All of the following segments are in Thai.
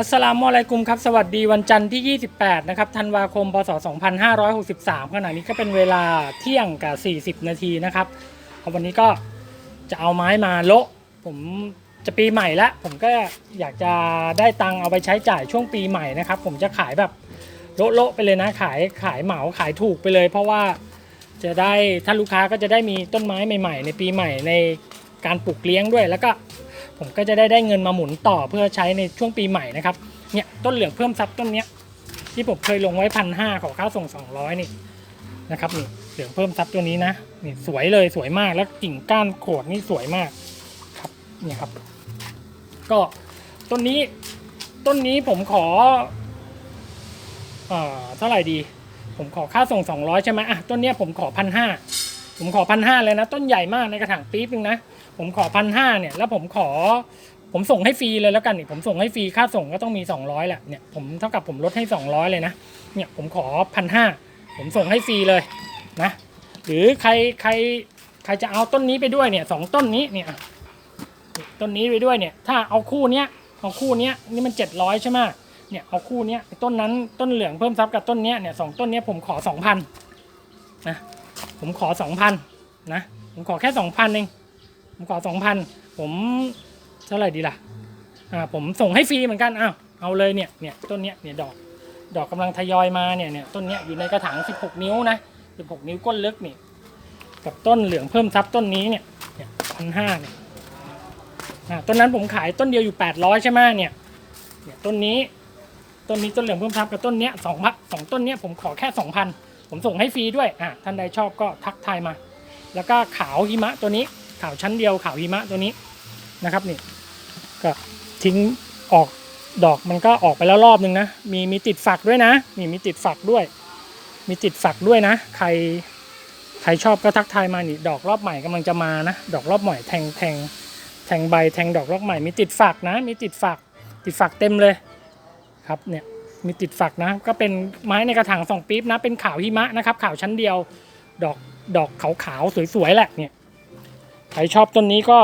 อัสสลามุอะลัยกุมครับ สวัสดีวันจันทร์ที่ 28 นะครับธันวาคม พศ 2563 ขณะนี้ก็เป็นเวลาเที่ยงกับ 40 นาทีนะครับ วันนี้ก็จะเอาไม้มาโละผมจะปีใหม่แล้วผมก็อยากจะได้ตังค์เอาไปใช้จ่ายช่วงปีใหม่นะครับ ผมจะขายแบบโละๆไปเลยนะ ขายขายเหมาขายถูกไปเลย เพราะว่าจะได้ถ้าลูกค้าก็จะได้มีต้นไม้ใหม่ ๆ ในปีใหม่ในการปลูกเลี้ยงด้วยแล้วก็ ผมก็จะได้ได้เงินมาหมุนต่อเพื่อใช้ในช่วงปีใหม่นะครับเนี่ยต้นเหลืองเพิ่มซับต้นเนี้ยที่ผมเคยลงไว้พันห้าขอค่าส่งสองร้อยนี่นะครับนี่เหลืองเพิ่มซับตัวนี้นะนี่สวยเลยสวยมากแล้วกิ่งก้านโขดนี่สวยมากครับเนี่ยครับ ก็ต้นนี้ต้นนี้ผมขอเอ่อเท่าไหร่ดี ผมขอค่าส่งสองร้อยใช่ไหมอะต้นเนี้ยผมขอพันห้าผมขอพันห้าเลยนะ ต้นใหญ่มากในกระถางปี๊บนึงนะ ผมขอพันห้าเนี่ยแล้วผมขอ ผมส่งให้ฟรีเลยแล้วกันนี่ผมส่งให้ฟรีค่าส่งก็ต้องมี 200แหละเนี่ยผมเท่ากับผมลดให้ 200 เลยนะเนี่ยผมขอพันห้าผมส่งให้ฟรีเลยนะหรือใครใครใครจะเอาต้นนี้ไปด้วยเนี่ยสองต้นนี้เนี่ยต้นนี้ไปด้วยเนี่ยถ้าเอาคู่เนี้ยเอาคู่เนี้ยนี่มัน 700 ใช่ไหมเนี่ยเอาคู่เนี้ยต้นนั้นต้นเหลืองเพิ่มซับกับต้นเนี้ยเนี่ยสองต้นเนี้ยผมขอ 2,000นะผมขอ 2,000นะผมขอแค่ 2,000เอง ผมขอสองพันผมเท่าไหร่ดีล่ะอ่าผมส่งให้ฟรีเหมือนกันอ้าวเอาเลยเนี่ยเนี่ยต้นเนี้ยเนี่ยดอกดอกกำลังทยอยมาเนี่ยเนี่ยต้นเนี้ยอยู่ในกระถาง 16 นิ้วนะ 16 นิ้วก้นลึกนี่กับต้นเหลืองเพิ่มซับต้นนี้เนี่ยเนี่ยพันห้าเนี่ยอ่าต้นนั้นผมขายต้นเดียวอยู่ 800 ใช่ไหมเนี่ยเนี่ยต้นนี้ต้นนี้ต้นเหลืองเพิ่มซับกับต้นเนี้ยสองพันสองต้นเนี้ยผมขอแค่ 2,000 ผมส่งให้ฟรีด้วยอ่าท่านใดชอบก็ทักทายมา แล้วก็ขาวหิมะตัวนี้ ขาวชั้นเดียวขาวหิมะตัวนี้นะครับนี่ก็ทิ้งออกดอกมันก็ออกไปแล้วรอบนึงนะ มีมีติดฝักด้วยนะนี่มีติดฝักด้วย มีติดฝักด้วยนะ ใครใครชอบก็ทักทายมานี่ดอกรอบใหม่กำลังจะมานะ ดอกรอบใหม่แทงแทงแทงใบแทงดอกรอบใหม่ มีติดฝักนะ มีติดฝัก ติดฝักเต็มเลยครับเนี่ยมีติดฝักนะ ก็เป็นไม้ในกระถางสองปี๊บนะ เป็นขาวหิมะนะครับขาวชั้นเดียว ดอกดอกขาวๆสวยๆแหละเนี่ย ใครชอบต้นนี้ก็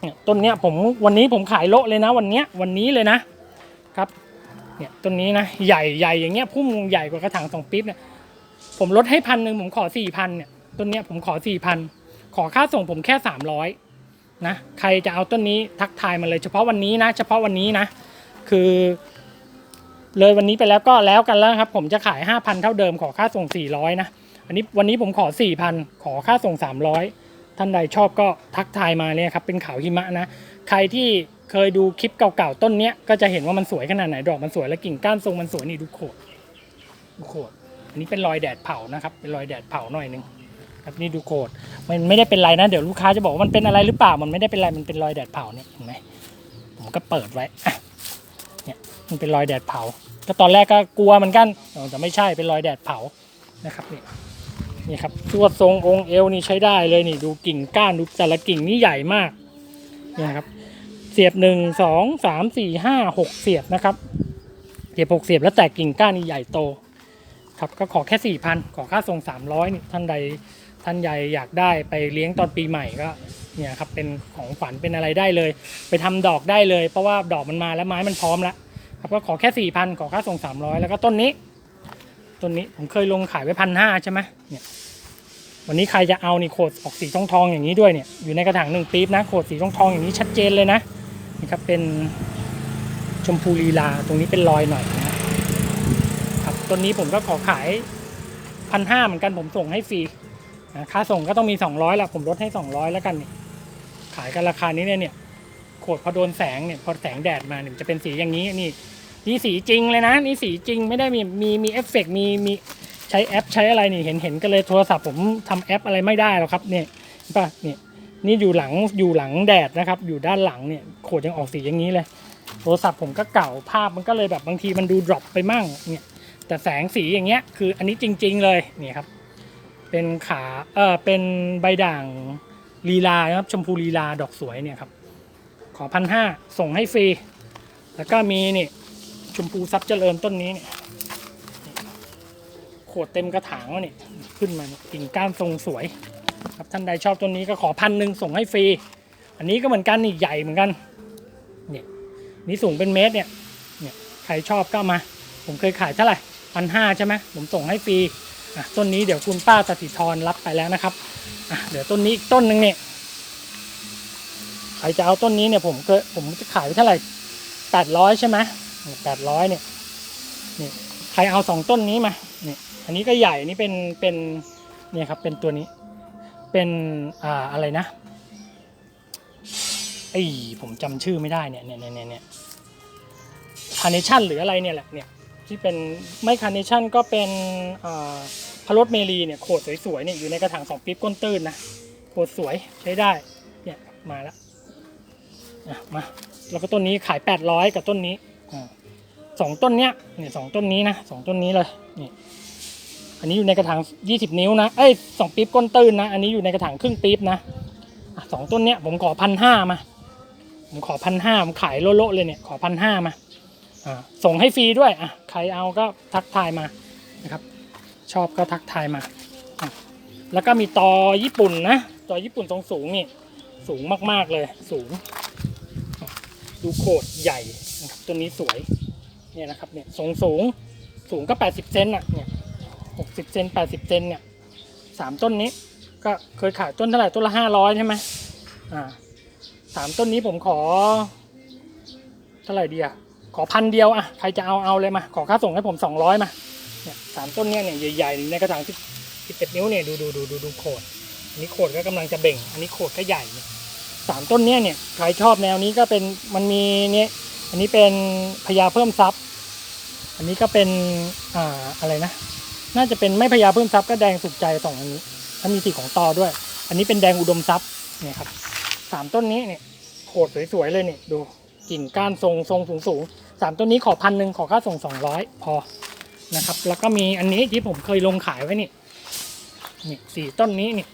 เนี่ยต้นเนี้ยผมวันนี้ผมขายโละเลยนะ วันเนี้ยวันนี้เลยนะครับเนี่ยต้นนี้นะใหญ่ใหญ่อย่างเงี้ยพุ่มใหญ่กว่ากระถางสองปี๊บเนี่ยผมลดให้พันหนึ่งผมขอสี่พันเนี่ยต้นเนี้ยผมขอสี่พันขอค่าส่งผมแค่สามร้อยนะใครจะเอาต้นนี้ทักทายมาเลย เฉพาะวันนี้นะ เฉพาะวันนี้นะ คือ เลยวันนี้ไปแล้วก็แล้วกันแล้วครับ ผมจะขายห้าพันเท่าเดิมขอค่าส่งสี่ร้อยนะอันนี้วันนี้ผมขอสี่พันขอค่าส่งสามร้อย ท่านใดชอบก็ทักทายมาเนี่ยครับเป็นขาวหิมะนะใครที่เคยดูคลิปเก่าๆต้นเนี้ยก็จะเห็นว่ามันสวยขนาดไหนดอกมันสวยและกิ่งก้านทรงมันสวยนี่ดูโขดดูโขดอันนี้เป็นรอยแดดเผานะครับ เป็นรอยแดดเผาหน่อยนึงครับนี่ดูโขดมันไม่ได้เป็นไรนะเดี๋ยวลูกค้าจะบอกว่ามันเป็นอะไรหรือเปล่ามันไม่ได้เป็นไรมันเป็นรอยแดดเผาเนี่ยเห็นไหมผมก็เปิดไว้เนี่ยมันเป็นรอยแดดเผา ก็ตอนแรกก็กลัวเหมือนกันแต่ไม่ใช่เป็นรอยแดดเผานะครับเนี่ย นี่ครับสวดทรงองค์เอวนี่ใช้ได้เลยนี่ดูกิ่งก้านดูแต่ละกิ่งนี่ใหญ่มากนี่ครับ เสียบหนึ่งสองสามสี่ห้าหกเสียบนะครับ เสียบหกเสียบแล้วแต่กิ่งก้านนี่ใหญ่โต ครับก็ขอแค่สี่พันขอค่าส่งสามร้อยนี่ท่านใดท่านใหญ่อยากได้ไปเลี้ยงตอนปีใหม่ก็เนี่ยครับเป็นของขวัญเป็นอะไรได้เลย ไปทำดอกได้เลย เพราะว่าดอกมันมาแล้วไม้มันพร้อมแล้วครับก็ขอแค่สี่พันขอค่าส่งสามร้อยแล้วก็ต้นนี้ ต้นนี้ผมเคยลงขายไว้พันห้าใช่ไหมเนี่ยวันนี้ใครจะเอานี่โขดออกสีทองทองอย่างนี้ด้วยเนี่ยอยู่ในกระถางหนึ่งปี๊บนะโขดสีทองทองอย่างนี้ชัดเจนเลยนะนี่ครับเป็นชมพูลีลาตรงนี้เป็นรอยหน่อยนะครับต้นนี้ผมก็ขอขายพันห้าเหมือนกันผมส่งให้ฟรีนะค่าส่งก็ต้องมี 200ละผมลดให้ 200 แล้วกันนี่ขายกันราคานี้เนี่ยเนี่ยโขดพอโดนแสงเนี่ยพอแสงแดดมาเนี่ยจะเป็นสีอย่างนี้นี่ นี่สีจริงเลยนะ นี่สีจริงไม่ได้มีมีมีเอฟเฟกต์มีมีใช้แอปใช้อะไรนี่เห็นเห็นกันเลยโทรศัพท์ผมทำแอปอะไรไม่ได้หรอกครับเนี่ยป่ะเนี่ยนี่อยู่หลังอยู่หลังแดดนะครับ อยู่ด้านหลังเนี่ยโขดยังออกสีอย่างนี้เลย โทรศัพท์ผมก็เก่าภาพมันก็เลยแบบบางทีมันดูดรอปไปมั่งเนี่ยแต่แสงสีอย่างเงี้ยคืออันนี้จริง ๆ เลยเนี่ยครับ เป็นขาเออเป็นใบด่างลีลานะครับชมพูลีลาดอกสวยเนี่ยครับขอพันห้าส่งให้ฟรี แล้วก็มีนี่ ชมพูซับเจริญต้นนี้เนี่ยขวดเต็มกระถางแล้วเนี่ยขึ้นมาเนี่ยกิ่งก้านทรงสวย ครับท่านใดชอบตัวนี้ก็ขอพันหนึ่งส่งให้ฟรี อันนี้ก็เหมือนกันนี่ใหญ่เหมือนกันเนี่ยนี่สูงเป็นเมตรเนี่ยเนี่ยใครชอบก็มา ผมเคยขายเท่าไหร่พันห้าใช่ไหมผมส่งให้ฟรีอะต้นนี้เดี๋ยวคุณป้าสถิธรรับไปแล้วนะครับอะเดี๋ยวต้นนี้อีกต้นหนึ่งเนี่ยใครจะเอาต้นนี้เนี่ยผมเคยผมจะขายไปเท่าไหร่แปดร้อยใช่ไหม แปดร้อยเนี่ยนี่ใครเอาสองต้นนี้มาเนี่ยอันนี้ก็ใหญ่อันนี้เป็นเป็นเนี่ยครับเป็นตัวนี้ เป็นอ่าอะไรนะไอ้ผมจำชื่อไม่ได้เนี่ยเนี่ยเนี่ยเนี่ยคาร์เนชั่นหรืออะไรเนี่ยแหละเนี่ยที่เป็นไม่คาร์เนชั่นก็เป็นอ่าพารสเมลีเนี่ยโขดสวยๆเนี่ยอยู่ในกระถางสองปี๊บก้นตื้นนะโขดสวยใช้ได้เนี่ยมาแล้วอะมาแล้วก็ต้นนี้ขาย 800 กับต้นนี้ สองต้นเนี้ยเนี่ยสองต้นนี้นะสองต้นนี้เลยนี่อันนี้อยู่ในกระถาง 20 นิ้วนะเอ้ยสองปี๊บก้นตื้นนะอันนี้อยู่ในกระถางครึ่งปี๊บนะสองต้นเนี้ยผมขอพันห้ามาผมขอพันห้าผมขายโลๆเลยเนี่ยขอพันห้ามาอ่าส่งให้ฟรีด้วยอะใครเอาก็ทักทายมานะครับ ชอบก็ทักทายมา แล้วก็มีตอญี่ปุ่นนะตอญี่ปุ่นตรงสูงนี่สูงมากๆเลยสูง ดูโขดใหญ่นะครับตัวนี้สวยเนี่ยนะครับเนี่ยทรงสูงสูงก็ 80 เซนอะเนี่ยหกสิบเซนแปดสิบเซนเนี่ยสามต้นนี้ก็เคยขายต้นเท่าไหร่ต้นละห้าร้อยใช่ไหมอ่าสามต้นนี้ผมขอ เท่าไหร่ดีอะขอพันเดียวอะใครจะเอาเอาเลยมา ขอค่าส่งให้ผมสองร้อยมาเนี่ยสามต้นเนี้ยเนี่ยใหญ่ๆในกระถางสิบสิบเอ็ดนิ้วเนี่ยดูดูดูดูดูโขดอันนี้โขดก็กำลังจะเบ่ง อันนี้โขดก็ใหญ่เนี่ย สามต้นเนี้ยเนี่ยใครชอบแนวนี้ก็เป็นมันมีเนี่ยอันนี้เป็นพญาเพิ่มทรัพย์ อันนี้ก็เป็นอ่าอะไรนะ น่าจะเป็นไม่พญาเพิ่มทรัพย์ก็แดงสุขใจสองอันนี้ถ้ามีสีของตอด้วย อันนี้เป็นแดงอุดมทรัพย์เนี่ยครับสามต้นนี้เนี่ยโขดสวยๆเลยเนี่ยดูกิ่งก้านทรงทรงสูงสูงๆสามต้นนี้ขอพันหนึ่งขอค่าส่งสองร้อยพอนะครับ แล้วก็มีอันนี้ที่ผมเคยลงขายไว้นี่นี่สี่ต้นนี้นี่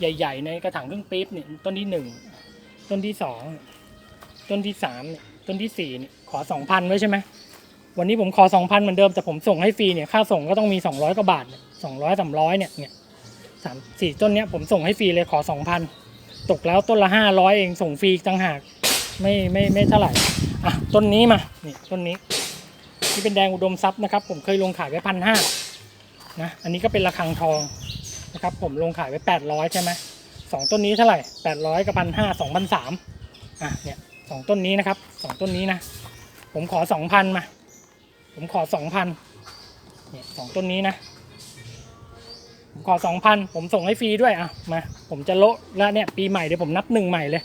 ใหญ่ ๆ ในกระถางครึ่งปี๊บนี่ต้นที่หนึ่ง ต้นที่สองต้นที่สามต้นที่สี่นี่ขอสองพันไว้ใช่ไหมวันนี้ผมขอสองพันเหมือนเดิมแต่ผมส่งให้ฟรีเนี่ยค่าส่งก็ต้องมีสองร้อยกว่าบาทสองร้อยสามร้อยเนี่ยเนี่ยสามสี่ต้นเนี้ยผมส่งให้ฟรีเลยขอสองพันตกแล้วต้นละห้าร้อยเองส่งฟรีต่างหากไม่ไม่ไม่เท่าไหร่อะต้นนี้มานี่ต้นนี้ที่เป็นแดงอุดมทรัพย์นะครับ ผมเคยลงขายไว้พันห้านะอันนี้ก็เป็นระฆังทองนะครับผมลงขายไว้แปดร้อยใช่ไหม สองต้นนี้เท่าไหร่แปดร้อยกับพันห้าสองพันสามอะเนี่ยสองต้นนี้นะครับสองต้นนี้นะ ผมขอสองพันมา ผมขอสองพันเนี่ยสองต้นนี้นะผมขอสองพันผมส่งให้ฟรีด้วยอะมาผมจะโละแล้วเนี่ยปีใหม่เดี๋ยวผมนับหนึ่งใหม่เลย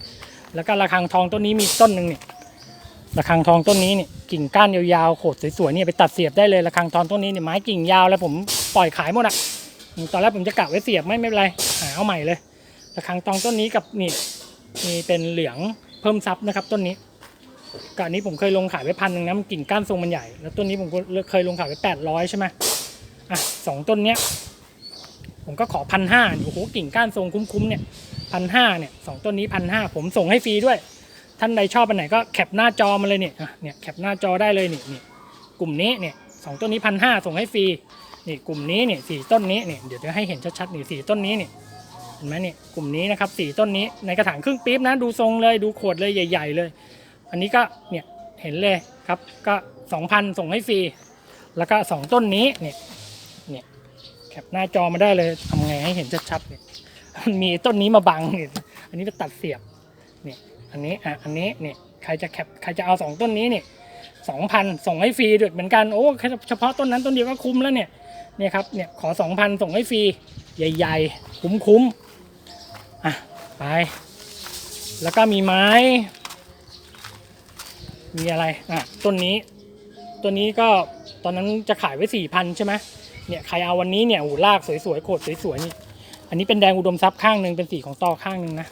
แล้วก็ระฆังทองต้นนี้มีต้นหนึ่งเนี่ยระฆังทองต้นนี้เนี่ยกิ่งก้านยาวๆโขดสวยๆเนี่ยไปตัดเสียบได้เลยระฆังทองต้นนี้เนี่ยไม้กิ่งยาวแล้วผมปล่อยขายหมดอะตอนแรกผมจะกะไว้เสียบไม่ไม่เป็นไรหาเอาใหม่เลย ระฆังทองต้นนี้กับนี่มีเป็นเหลืองเพิ่มซับนะครับต้นนี้ก่อนนี้ผมเคยลงขายไปพันหนึ่งนะมันกิ่งก้านทรงมันใหญ่ แล้วต้นนี้ผมก็เคยลงขายไปแปดร้อยใช่ไหมอะสองต้นเนี้ยผมก็ขอพันห้าโอ้โหกิ่งก้านทรงคุ้มๆเนี่ยพันห้าเนี่ยสองต้นนี้พันห้าผมส่งให้ฟรีด้วย ท่านใดชอบอันไหนก็แคปหน้าจอมาเลยเนี่ยเนี่ยแคปหน้าจอได้เลยนี่นี่กลุ่มนี้เนี่ยสองต้นนี้พันห้าส่งให้ฟรีนี่กลุ่มนี้เนี่ยสี่ต้นนี้เนี่ยเดี๋ยวจะให้เห็นชัดๆนี่สี่ต้นนี้เนี่ย เห็นไหมเนี่ยกลุ่มนี้นะครับสี่ต้นนี้ในกระถางครึ่งปี๊บนะดูทรงเลยดูโขดเลยใหญ่ ๆ เลย อันนี้ก็เนี่ยเห็นเลยครับก็สองพันส่งให้ฟรีแล้วก็สองต้นนี้เนี่ยเนี่ยแคปหน้าจอมาได้เลยทำไงให้เห็นชัดๆเนี่ยมันมีต้นนี้มาบังเนี่ยอันนี้ไปตัดเสียบเนี่ยอันนี้อะอันนี้เนี่ยใครจะแคปใครจะเอาสองต้นนี้เนี่ยสองพันส่งให้ฟรีเด้วยเหมือนกัน โอ้แค่เฉพาะต้นนั้นต้นเดียวก็คุ้มแล้วเนี่ยเนี่ยครับเนี่ยขอสองพันส่งให้ฟรี ใหญ่ ๆ คุ้มๆ ไป แล้วก็มีไม้ มีอะไรอะต้นนี้ต้นนี้ก็ตอนนั้นจะขายไว้สี่พันใช่ไหมเนี่ยใครเอาวันนี้เนี่ยหูลากสวยๆโขดสวยๆนี่อันนี้เป็นแดงอุดมทรัพย์ข้างหนึ่งเป็นสีของตอข้างหนึ่งนะ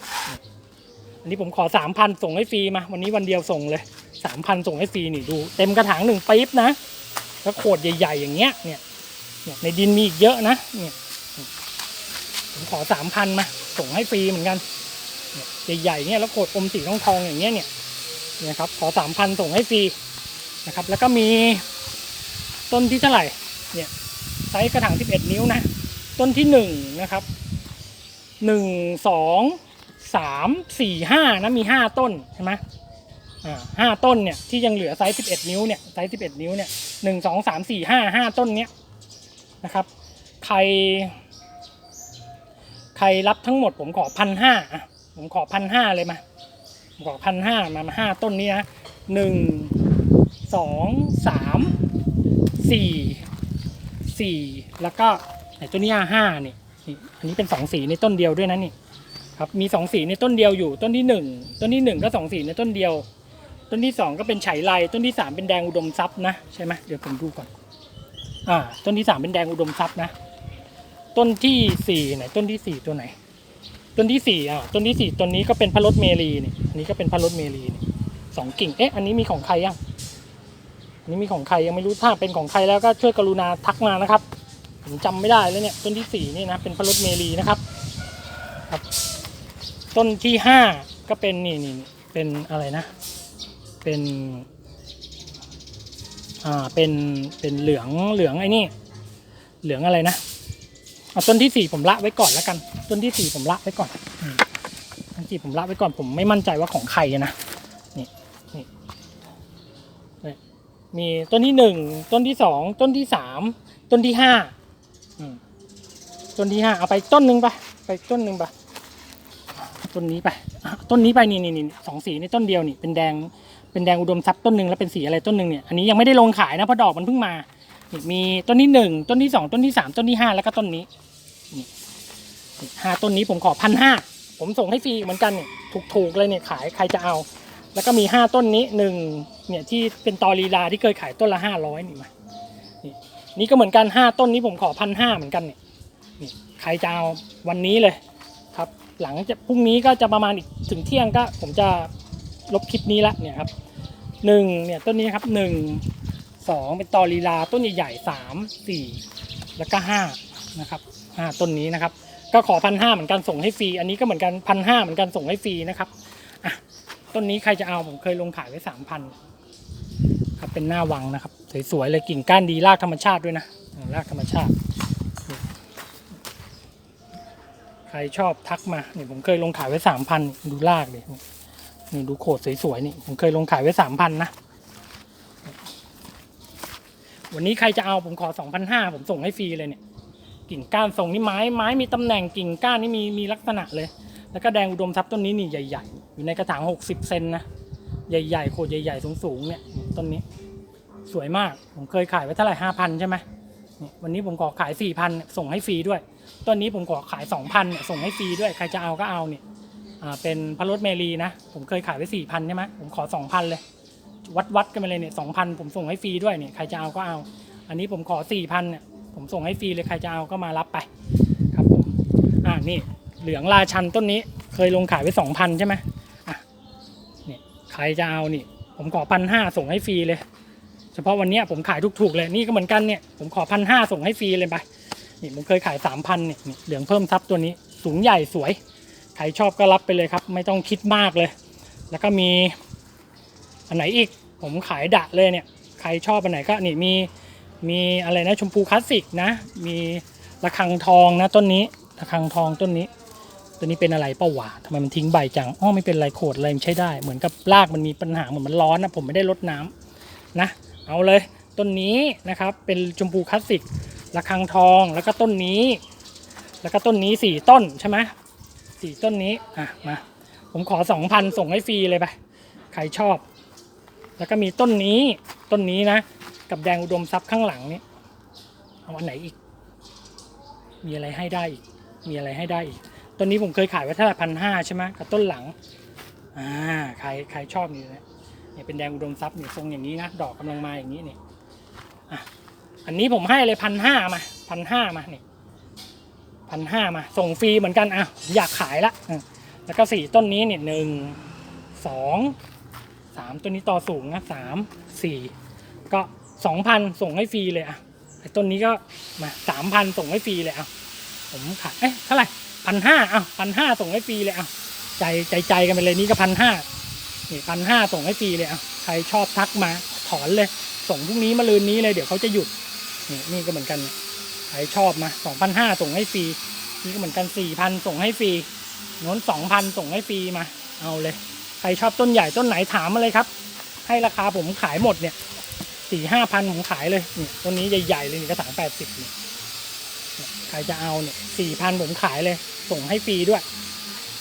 อันนี้ผมขอสามพันส่งให้ฟรีมา วันนี้วันเดียวส่งเลยสามพันส่งให้ฟรีนี่ดู เต็มกระถางหนึ่งปี๊บนะแล้วโขดใหญ่ ๆ อย่างเงี้ยเนี่ยเนี่ยในดินมีอีกเยอะนะเนี่ย ผมขอสามพันมาส่งให้ฟรีเหมือนกันใหญ่ๆเนี่ยแล้วโขดอมสีทองทองอย่างเงี้ยเนี่ยเนี่ยครับขอสามพันส่งให้ฟรีนะครับแล้วก็มีต้นที่เท่าไหร่เนี่ยไซส์กระถาง11นิ้วนะ ต้นที่หนึ่งนะครับหนึ่งสองสามสี่ห้านะมีห้าต้นใช่ไหมอ่าห้าต้นเนี่ยที่ยังเหลือไซส์สิบเอ็ดนิ้วเนี่ยไซส์สิบเอ็ดนิ้วเนี่ยหนึ่งสองสามสี่ห้าห้าต้นเนี้ยนะครับใคร ใครรับทั้งหมดผมขอพันห้าอะผมขอพันห้าเลยมาผมขอพันห้ามามาห้าต้นนี้นะหนึ่งสองสามสี่สี่แล้วก็ไหนต้นนี้ห้านี่นี่อันนี้เป็นสองสีในต้นเดียวด้วยนะนี่ครับมีสองสีในต้นเดียวอยู่ต้นที่หนึ่งต้นที่หนึ่งก็สองสีในต้นเดียว ต้นที่สองก็เป็นไฉไลต้นที่สามเป็นแดงอุดมทรัพย์นะใช่ไหมเดี๋ยวผมดูก่อนอ่าต้นที่สามเป็นแดงอุดมทรัพย์นะ ต้นที่สี่ไหนต้นที่สี่ตัวไหน ต้นที่สี่อะต้นที่สี่ต้นนี้ก็เป็นพระรถเมรีนี่อันนี้ก็เป็นพระรถเมรีนี่สองกิ่งเอ๊ะอันนี้มีของใครยังอันนี้มีของใครยังไม่รู้ถ้าเป็นของใครแล้วก็ช่วยกรุณาทักมานะครับผมจำไม่ได้แล้วเนี่ยต้นที่สี่นี่นะเป็นพระรถเมรีนะครับครับ ต้นที่ห้าก็เป็นนี่นี่เป็นอะไรนะ เป็นอ่าเป็นเป็นเหลืองเหลืองไอ้นี่ เหลืองอะไรนะ เอาต้นที่สี่ผมละไว้ก่อนแล้วกัน ต้นที่สี่ผมละไว้ก่อนต้นที่สี่ผมละไว้ก่อนผมไม่มั่นใจว่าของใครนะนี่นี่นี่มีต้นที่หนึ่งต้นที่สองต้นที่สามต้นที่ห้าอืมต้นที่ห้าเอาไปต้นหนึ่งไปไปต้นหนึ่งไปต้นนี้ไปต้นนี้ไปนี่นี่นี่สองสีนี่ต้นเดียวนี่เป็นแดงเป็นแดงอุดมทรัพย์ต้นหนึ่งแล้วเป็นสีอะไรต้นหนึ่งเนี่ยอันนี้ยังไม่ได้ลงขายนะเพราะดอกมันเพิ่งมามีต้นที่หนึ่งต้นที่สองต้นที่สามต้นที่ห้าแล้วก็ต้นนี้ ห้าต้นนี้ผมขอพันห้าผมส่งให้ฟรีเหมือนกันเนี่ยถูกๆเลยเนี่ยขายใครจะเอา แล้วก็มีห้าต้นนี้หนึ่งเนี่ยที่เป็นตอลีลาที่เคยขายต้นละห้าร้อยนี่มานี่ก็เหมือนกันห้าต้นนี้ผมขอพันห้าเหมือนกันเนี่ยนี่ใครจะเอาวันนี้เลยครับ หลังจากพรุ่งนี้ก็จะประมาณอีกถึงเที่ยงก็ ผมจะลบคลิปนี้ละเนี่ยครับหนึ่งเนี่ยต้นนี้ครับหนึ่งสองเป็นตอลีลาต้นใหญ่ๆสามสี่แล้วก็ห้านะครับห้าต้นนี้นะครับ ก็ขอพันห้าเหมือนกันส่งให้ฟรี อันนี้ก็เหมือนกันพันห้าเหมือนกันส่งให้ฟรีนะครับอะต้นนี้ใครจะเอาผมเคยลงขายไว้สามพันครับเป็นหน้าวังนะครับ สวยๆเลยกิ่งก้านดีรากธรรมชาติด้วยนะรากธรรมชาติ ใครชอบทักมาเนี่ยผมเคยลงขายไว้สามพันดูรากเลยนี่ดูโขดสวยๆนี่ผมเคยลงขายไว้สามพันนะวันนี้ใครจะเอาผมขอ2,500ผมส่งให้ฟรีเลยเนี่ย กิ่งก้านทรงนี่ไม้ไม้มีตำแหน่งกิ่งก้านนี่มีมีลักษณะเลย แล้วก็แดงอุดมทรัพย์ต้นนี้นี่ใหญ่ ๆ อยู่ในกระถาง 60 เซนนะใหญ่ๆโคดใหญ่ๆสูงๆเนี่ยต้นนี้ สวยมากผมเคยขายไว้เท่าไหร่5,000ใช่ไหมวันนี้ผมขอขาย4,000ส่งให้ฟรีด้วยต้นนี้ผมขอขาย2,000เนี่ยส่งให้ฟรีด้วยใครจะเอาก็เอาเนี่ยเป็นพระรถเมรีนะ ผมเคยขายไว้4,000ใช่ไหมผมขอ 2,000 เลย วัดวัดกันไปเลยเนี่ยสองพันผมส่งให้ฟรีด้วยเนี่ยใครจะเอาก็เอา อันนี้ผมขอสี่พันเนี่ย ผมส่งให้ฟรีเลยใครจะเอาก็มารับไปครับผมอ่านี่เหลืองราชันต้นนี้เคยลงขายไว้สองพันใช่ไหมอะนี่ใครจะเอานี่ ผมขอพันห้าส่งให้ฟรีเลย เฉพาะวันนี้ผมขายถูกๆเลยนี่ก็เหมือนกันเนี่ยผมขอพันห้าส่งให้ฟรีเลยไปนี่ผมเคยขายสามพันเนี่ยเหลืองเพิ่มทับตัวนี้ สูงใหญ่สวยใครชอบก็รับไปเลยครับ ไม่ต้องคิดมากเลย แล้วก็มีอันไหนอีกผมขายดะเลยเนี่ยใครชอบอันไหนก็นี่มี มีอะไรนะชมพูคลาสสิกนะ มีระฆังทองนะต้นนี้ระฆังทองต้นนี้ ตัวนี้เป็นอะไรเป้าวะทำไมมันทิ้งใบจังอ้อไม่เป็นไรโขดอะไรมันใช้ได้ เหมือนกับรากมันมีปัญหาเหมือนมันร้อนนะผมไม่ได้รดน้ำนะ เอาเลยต้นนี้นะครับเป็นชมพูคลาสสิกระฆังทองแล้วก็ต้นนี้ แล้วก็ต้นนี้สี่ต้นใช่ไหมสี่ต้นนี้อะมาผมขอสองพันส่งให้ฟรีเลยไปใครชอบ แล้วก็มีต้นนี้ต้นนี้นะ กับแดงอุดมทรัพย์ข้างหลังนี้เอาอันไหนอีก มีอะไรให้ได้อีก มีอะไรให้ได้อีกต้นนี้ผมเคยขายไว้เท่าไหร่พันห้าใช่ไหมกับต้นหลังอ่าใครใครชอบนี่นะเนี่ยเป็นแดงอุดมทรัพย์เนี่ยทรงอย่างนี้นะดอกกำลังมาอย่างนี้เนี่ยอะอันนี้ผมให้เลยพันห้ามาพันห้ามาเนี่ยพันห้ามา ส่งฟรีเหมือนกันอะอยากขายละแล้วก็สี่ต้นนี้เนี่ยหนึ่งสองสามตัวนี้ต่อสูงนะสามสี่ก็ สองพันส่งให้ฟรีเลยอะไอ้ต้นนี้ก็มาสามพันส่งให้ฟรีเลยอะผมขายเอ๊ะเท่าไหร่พันห้าอะพันห้าส่งให้ฟรีเลยอะใจใจใจกันไปเลยนี่ก็พันห้านี่พันห้าส่งให้ฟรีเลยอะใครชอบทักมาถอนเลย ส่งพรุ่งนี้มาลืนนี้เลยเดี๋ยวเขาจะหยุดนี่นี่ก็เหมือนกันใครชอบมาสองพันห้าส่งให้ฟรีนี่ก็เหมือนกันสี่พันส่งให้ฟรีโน้นสองพันส่งให้ฟรีมา เอาเลย ใครชอบต้นใหญ่ต้นไหนถามมาเลยครับ ให้ราคาผมขายหมดเนี่ย สี่ห้าพันผมขายเลยนี่ต้นนี้ใหญ่ๆเลยนี่กระถางแปดสิบเนี่ยใครจะเอาเนี่ยสี่พันผมขายเลย ส่งให้ฟรีด้วย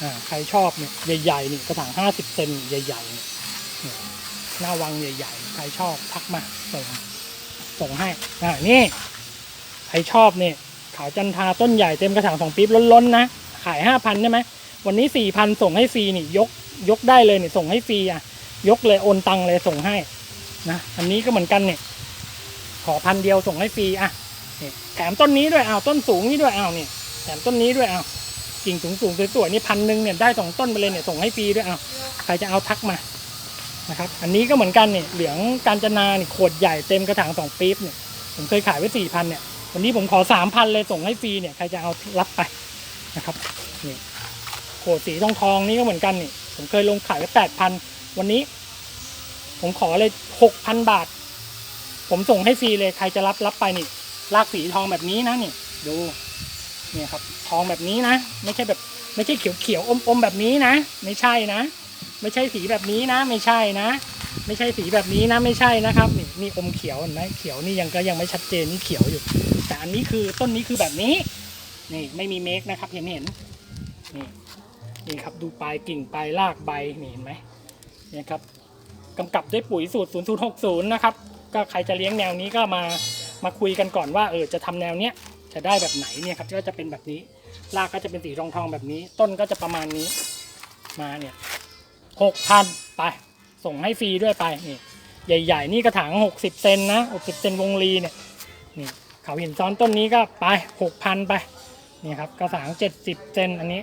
อ่าใครชอบเนี่ยใหญ่ๆนี่กระถางห้าสิบเซนใหญ่ๆเนี่ยหน้าวังใหญ่ๆใครชอบทักมาส่งส่งให้อ่านี่ใครชอบเนี่ยขาวจันทาต้นใหญ่เต็มกระถางสองปี๊บล้นๆนะขายห้าพันใช่ไหมวันนี้สี่พันส่งให้ฟรีนี่ยกยกได้เลยเนี่ยส่งให้ฟรีอะยกเลยโอนตังเลยส่งให้ นะอันนี้ก็เหมือนกันเนี่ย ขอพันเดียวส่งให้ฟรีอะแถมต้นนี้ด้วยเอาต้นสูงนี่ด้วยเอาวนี่ยแถมต้นนี้ด้วยเอากิ่งสูงสูงๆสวยๆนี่พันหนึ่งเนี่ยได้สองต้นไปเลยเนี่ยส่งให้ฟรีด้วยเอาใครจะเอาทักมานะครับ อันนี้ก็เหมือนกันเนี่ยเหลืองกาญจนาเนี่ยขวดใหญ่เต็มกระถางสองปี๊บเนี่ยผมเคยขายไว้สี่พันเนี่ยวันนี้ผมขอสามพันเลยส่งให้ฟรีเนี่ยใครจะเอารับไปนะครับนี่ขวดสีทองทองนี่ก็เหมือนกันนี่ผมเคยลงขายไว้แปดพันวันนี้ ผมขอเลยหกพันบาท ผมส่งให้ฟรีเลยใครจะรับรับไปนี่ลากสีทองแบบนี้นะนี่ดูเนี่ยครับ ทองแบบนี้นะ ไม่ใช่แบบ ไม่ใช่เขียวเขียวอมอมแบบนี้นะ ไม่ใช่นะ ไม่ใช่สีแบบนี้นะ ไม่ใช่นะ ไม่ใช่สีแบบนี้นะ ไม่ใช่นะครับ นี่นี่อมเขียวเห็นไหมเขียวนี่ยังก็ยังไม่ชัดเจนนี่เขียวอยู่ แต่อันนี้คือต้นนี้คือแบบนี้ นี่ไม่มีเมคนะครับ เห็นเห็นนี่นี่ครับดูปลายกิ่งปลายรากใบนี่เห็นไหมเนี่ยครับ กำกับด้วยปุ๋ยสูตร 0060 นะครับ ก็ใครจะเลี้ยงแนวนี้ก็มามาคุยกันก่อนว่าเออจะทำแนวเนี้ยจะได้แบบไหนเนี่ยครับก็จะเป็นแบบนี้รากก็จะเป็นสีทองทองแบบนี้ ต้นก็จะประมาณนี้มาเนี่ยหกพันไป ส่งให้ฟรีด้วยไปนี่ใหญ่ ๆ นี่กระถางหกสิบเซนนะหกสิบเซนวงลีเนี่ยนี่เขาหินซ้อนต้นนี้ก็ไปหกพันไปนี่ครับกระถางเจ็ดสิบเซนอันนี้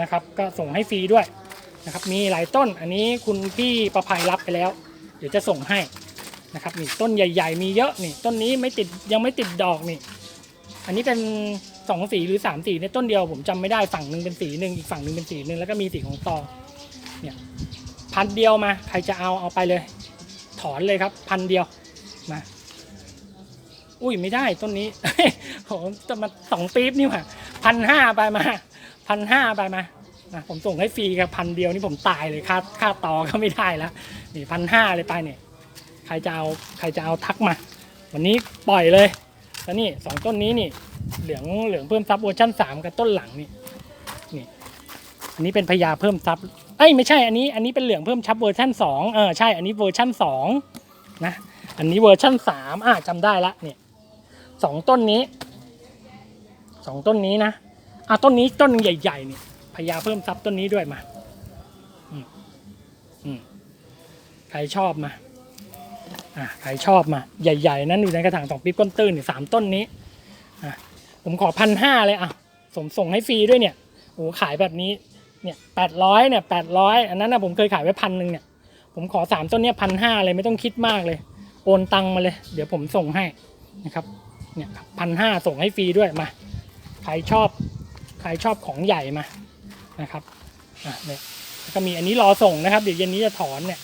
นะครับ ก็ส่งให้ฟรีด้วย นะครับมีหลายต้นอันนี้คุณพี่ประภัยรับไปแล้ว เดี๋ยวจะส่งให้นะครับนี่ต้นใหญ่ ๆ มีเยอะนี่ต้นนี้ไม่ติดยังไม่ติดดอกนี่ อันนี้เป็นสองสีหรือสามสีในต้นเดียวผมจำไม่ได้ฝั่งหนึ่งเป็นสีหนึ่งอีกฝั่งหนึ่งเป็นสีหนึ่งแล้วก็มีสีของตอเนี่ยพันเดียวมาใครจะเอาเอาไปเลย ถอนเลยครับ พันเดียวมาอุ้ยไม่ได้ต้นนี้โหจะมาสองปี๊บนี่หว่าพันห้าไปมาพันห้าไปมา นะผมส่งให้ฟรีครับพันเดียวนี่ผมตายเลยค่าค่าต่อก็ไม่ได้แล้วนี่พันห้าเลยไปเนี่ยใครจะเอาใครจะเอาทักมา วันนี้ปล่อยเลยแล้วนี่สองต้นนี้นี่เหลืองเหลืองเพิ่มซับเวอร์ชันสามกับต้นหลังนี่นี่ อันนี้เป็นพญาเพิ่มซับเอ้ยไม่ใช่อันนี้อันนี้เป็นเหลืองเพิ่มชับเวอร์ชันสองเออใช่อันนี้เวอร์ชันสองนะอันนี้เวอร์ชันสามอะจำได้ละเนี่ยสองต้นนี้สองต้นนี้นะอะต้นนี้ต้นใหญ่ๆเนี่ย ญาเพิ่มซับต้นนี้ด้วยมาใครชอบมาอ่าใครชอบมา ใหญ่ ๆ นั้นอยู่ในกระถางสองปี๊บก้นตื้นเนี่ยสามต้นนี้อะผมขอพันห้าเลยอะส่งส่งให้ฟรีด้วยเนี่ยโอ้ขายแบบนี้เนี่ยแปดร้อยเนี่ยแปดร้อยอันนั้นนะผมเคยขายไว้พันหนึ่งเนี่ย ผมขอสามต้นเนี้ยพันห้าเลยไม่ต้องคิดมากเลย โอนตังมาเลย เดี๋ยวผมส่งให้นะครับเนี่ยพันห้าส่งให้ฟรีด้วยมา ใครชอบ ใครชอบของใหญ่มา นะครับอะเนี่ยแล้วก็มีอันนี้รอส่งนะครับ เดี๋ยวเย็นนี้จะถอนเนี่ย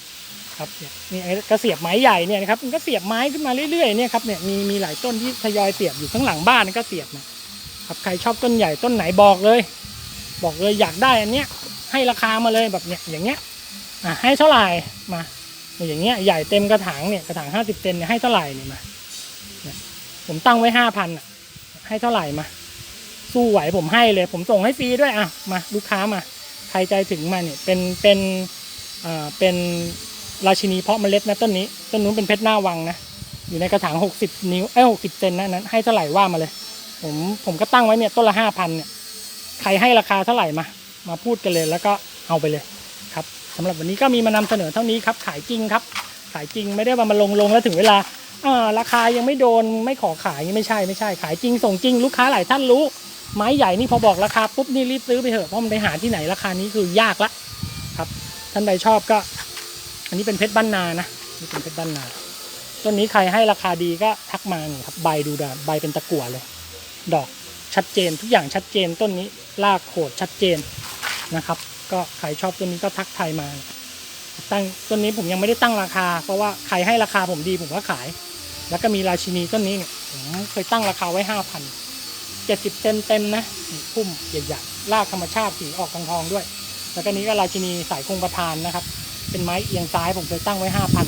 ครับเนี่ยนี่อันนี้ก็เสียบไม้ใหญ่เนี่ยนะครับมันก็เสียบไม้ขึ้นมาเรื่อยๆเนี่ยครับเนี่ยมีมีหลายต้นที่ทยอยเสียบอยู่ข้างหลังบ้านก็เสียบมาครับใครชอบต้นใหญ่ต้นไหนบอกเลย บอกเลยอยากได้อันเนี้ยให้ราคามาเลยแบบเนี้ยอย่างเงี้ยอะให้เท่าไหร่มาอย่างเงี้ยใหญ่เต็มกระถางเนี่ยกระถางห้าสิบเซนเนี่ยให้เท่าไหร่เนี่ยมาผมตั้งไว้ห้าพันอะให้เท่าไหร่มา สู้ไหวผมให้เลย ผมส่งให้ฟรีด้วยอะมาลูกค้ามา ใครใจถึงมาเนี่ยเป็นเป็นอ่าเป็นราชินีเพาะเมล็ดนะต้นนี้ต้นนู้นเป็นเพชรหน้าวังนะอยู่ในกระถางหกสิบนิ้วเอ้หกสิบเซนนะนั้นให้เท่าไหร่ว่ามาเลย ผมผมก็ตั้งไว้เนี่ยต้นละห้าพันเนี่ยใครให้ราคาเท่าไหร่มา มาพูดกันเลยแล้วก็เอาไปเลยครับสำหรับวันนี้ก็มีมานำเสนอเท่านี้ครับขายจริงครับ ขายจริงไม่ได้ว่ามาลงลงแล้วถึงเวลาอ่าราคายังไม่โดนไม่ขอขายนี่ไม่ใช่ไม่ใช่ขายจริงส่งจริงลูกค้าหลายท่านรู้ ไม้ใหญ่นี่พอบอกราคาปุ๊บนี่รีบซื้อไปเถอะเพราะมันไปหาที่ไหนราคานี้คือยากละครับท่านใดชอบก็ อันนี้เป็นเพชรบ้านนานะนี่เป็นเพชรบ้านนาต้นนี้ใครให้ราคาดีก็ทักมานี่ครับใบดูดาใบเป็นตะกั่วเลย ดอกชัดเจน ทุกอย่างชัดเจนต้นนี้รากโขดชัดเจนนะครับ ก็ใครชอบต้นนี้ก็ทักไทายมาตั้งต้นนี้ผมยังไม่ได้ตั้งราคา เพราะว่าใครให้ราคาผมดีผมก็ขาย แล้วก็มีราชินีต้นนี้เนี่ยผมเคยตั้งราคาไว้ห้าพัน เจ็ดสิบเซนเต็มนะพุ่มใหญ่ๆรากธรรมชาติสีออกทองทองๆด้วย แล้วก็นี้ก็ราชินีสายคงประทานนะครับ เป็นไม้เอียงซ้ายผมเคยตั้งไว้ห้าพัน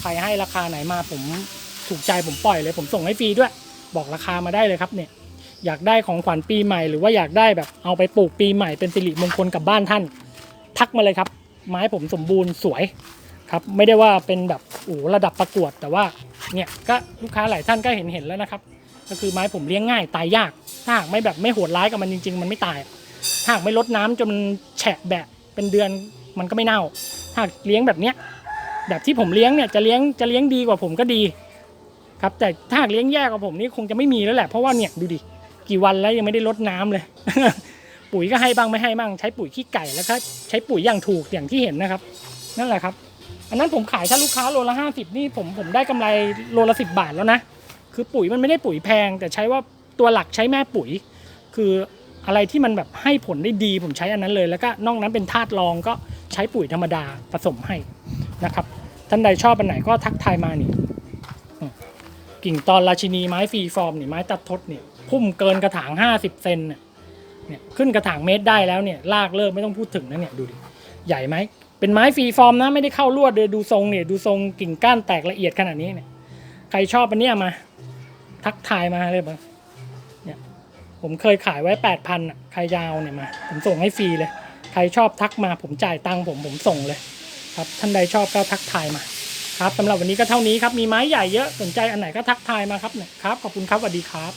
ใครให้ราคาไหนมาผมถูกใจผมปล่อยเลย ผมส่งให้ฟรีด้วย บอกราคามาได้เลยครับเนี่ยอยากได้ของขวัญปีใหม่หรือว่าอยากได้แบบเอาไปปลูกปีใหม่เป็นสิริมงคลกับบ้านท่าน ทักมาเลยครับ ไม้ผมสมบูรณ์สวยครับไม่ได้ว่าเป็นแบบโอ้ระดับประกวดแต่ว่าเนี่ยก็ลูกค้าหลายท่านก็เห็นเห็นแล้วนะครับ ก็คือไม้ผมเลี้ยงง่ายตายยาก ถ้าหากไม่แบบไม่โหดร้ายกับมันจริง ๆ มันไม่ตาย ถ้าหากไม่ลดน้ำจนมันแฉะแบะเป็นเดือนมันก็ไม่เน่า ถ้าหากเลี้ยงแบบเนี้ยแบบที่ผมเลี้ยงเนี่ยจะเลี้ยงจะเลี้ยงดีกว่าผมก็ดี ครับแต่ถ้าหากเลี้ยงแย่กว่าผมนี่คงจะไม่มีแล้วแหละเพราะว่าเนี่ยดูดิกี่วันแล้วยังไม่ได้ลดน้ำเลย ปุ๋ยก็ให้บ้างไม่ให้บ้างใช้ปุ๋ยขี้ไก่แล้วก็ใช้ปุ๋ยอย่างถูกอย่างที่เห็นนะครับ นั่นแหละครับ อันนั้นผมขายถ้าลูกค้าโลละห้าสิบนี่ผมผมได้กำไรโลละสิบบาทแล้วนะคือปุ๋ยมันไม่ได้ปุ๋ยแพง แต่ใช้ว่า ตัวหลักใช้แม่ปุ๋ย คืออะไรที่มันแบบให้ผลได้ดีผมใช้อันนั้นเลย แล้วก็นอกนั้นเป็นธาตุรองก็ใช้ปุ๋ยธรรมดาผสมให้นะครับ ท่านใดชอบอันไหนก็ทักทายมานี่กิ่งตอนราชินีไม้ฟรีฟอร์มนี่ไม้ตัดทดเนี่ยพุ่มเกินกระถาง 50 เซนเนี่ยเนี่ยขึ้นกระถางเมตรได้แล้วเนี่ยลากเลิกไม่ต้องพูดถึงนะเนี่ยดูดิใหญ่ไหมเป็นไม้ฟรีฟอร์มนะไม่ได้เข้าลวดเลยดูทรงเนี่ยดูทรงกิ่งก้านแตกละเอียดขนาดนี้เนี่ยใครชอบอันเนี้ยมา ทักทายมาเลยบ้าง ผมเคยขายไว้แปดพันอะใครยาวเนี่ยมา ผมส่งให้ฟรีเลย ใครชอบทักมาผมจ่ายตังค์ผมผมส่งเลย ครับท่านใดชอบก็ทักทายมา ครับสำหรับวันนี้ก็เท่านี้ครับมีไม้ใหญ่เยอะสนใจอันไหนก็ทักทายมาครับเนี่ยครับขอบคุณครับสวัสดีครับ